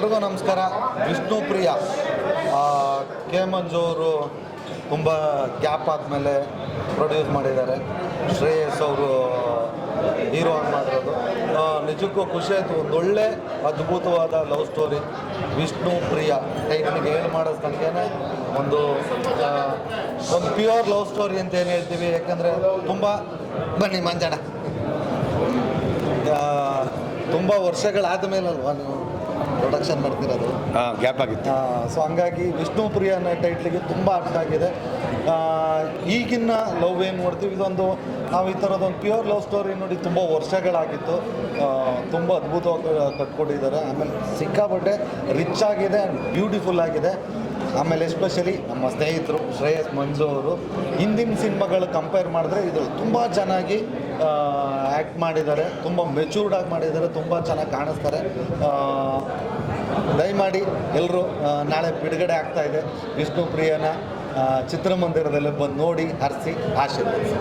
ಎಲ್ರಿಗೂ ನಮಸ್ಕಾರ. ವಿಷ್ಣು ಪ್ರಿಯ. ಕೆ ಮಂಜು ಅವರು ತುಂಬ ಗ್ಯಾಪ್ ಆದಮೇಲೆ ಪ್ರೊಡ್ಯೂಸ್ ಮಾಡಿದ್ದಾರೆ. ಶ್ರೇಯಸ್ ಅವರು ಹೀರೋ ಆಗಿ ಮಾಡಿರೋದು. ನಿಜಕ್ಕೂ ಖುಷಿ ಆಯಿತು. ಒಂದು ಒಳ್ಳೆ, ಅದ್ಭುತವಾದ ಲವ್ ಸ್ಟೋರಿ ವಿಷ್ಣು ಪ್ರಿಯ. ಟೈಟ್ಲಿಗೆ ಏನು ಮಾಡಿಸ್ದಂಗೆ ಒಂದು ಒಂದು ಪ್ಯೂರ್ ಲವ್ ಸ್ಟೋರಿ ಅಂತ ಏನು ಹೇಳ್ತೀವಿ? ಯಾಕಂದರೆ ತುಂಬ, ಬನ್ನಿ ಮಂಜಣ್ಣ ತುಂಬ ವರ್ಷಗಳಾದ ಮೇಲಲ್ವಾ ನೀವು? ಪ್ರೊಡಕ್ಷನ್ ಮಾಡ್ತಿರೋದು. ಹಾಂ ಗ್ಯಾಪ್ ಆಗಿತ್ತು. ಸೊ ಹಂಗಾಗಿ ವಿಷ್ಣುಪ್ರಿಯ ಅನ್ನೋ ಟೈಟ್ಲಿಗೆ ತುಂಬ ಅರ್ಥ ಆಗಿದೆ. ಈಗಿನ ಲವ್ ಏನು ನೋಡ್ತೀವಿ ಇದೊಂದು ನಾವು ಈ ಥರದೊಂದು ಪ್ಯೂರ್ ಲವ್ ಸ್ಟೋರಿ ನೋಡಿ ತುಂಬ ವರ್ಷಗಳಾಗಿತ್ತು. ತುಂಬ ಅದ್ಭುತವಾಗಿ ಕಟ್ಕೊಟ್ಟಿದ್ದಾರೆ ಆಮೇಲೆ ಸಿಕ್ಕಾಪಟ್ಟೆ ರಿಚ್ ಆಗಿದೆ ಆ್ಯಂಡ್ ಬ್ಯೂಟಿಫುಲ್ ಆಗಿದೆ. ಆಮೇಲೆ ಎಸ್ಪೆಷಲಿ ನಮ್ಮ ಸ್ನೇಹಿತರು ಶ್ರೇಯಸ್ ಮಂಜು ಅವರು ಹಿಂದಿನ ಸಿನಿಮಾಗಳು ಕಂಪೇರ್ ಮಾಡಿದ್ರೆ ಇದು ತುಂಬ ಚೆನ್ನಾಗಿ ಆ್ಯಕ್ಟ್ ಮಾಡಿದ್ದಾರೆ, ತುಂಬ ಮೆಚೂರ್ಡ್ ಆಗಿ ಮಾಡಿದ್ದಾರೆ, ತುಂಬ ಚೆನ್ನಾಗಿ ಕಾಣಿಸ್ತಾರೆ. ದಯಮಾಡಿ ಎಲ್ಲರೂ ನಾಳೆ ಬಿಡುಗಡೆ ಆಗ್ತಾ ಇದೆ. ವಿಷ್ಣು ಪ್ರಿಯನ ಚಿತ್ರಮಂದಿರದಲ್ಲಿ ಬಂದು ನೋಡಿ ಹರಿಸಿ ಆಶೀರ್ವದಿಸಿ.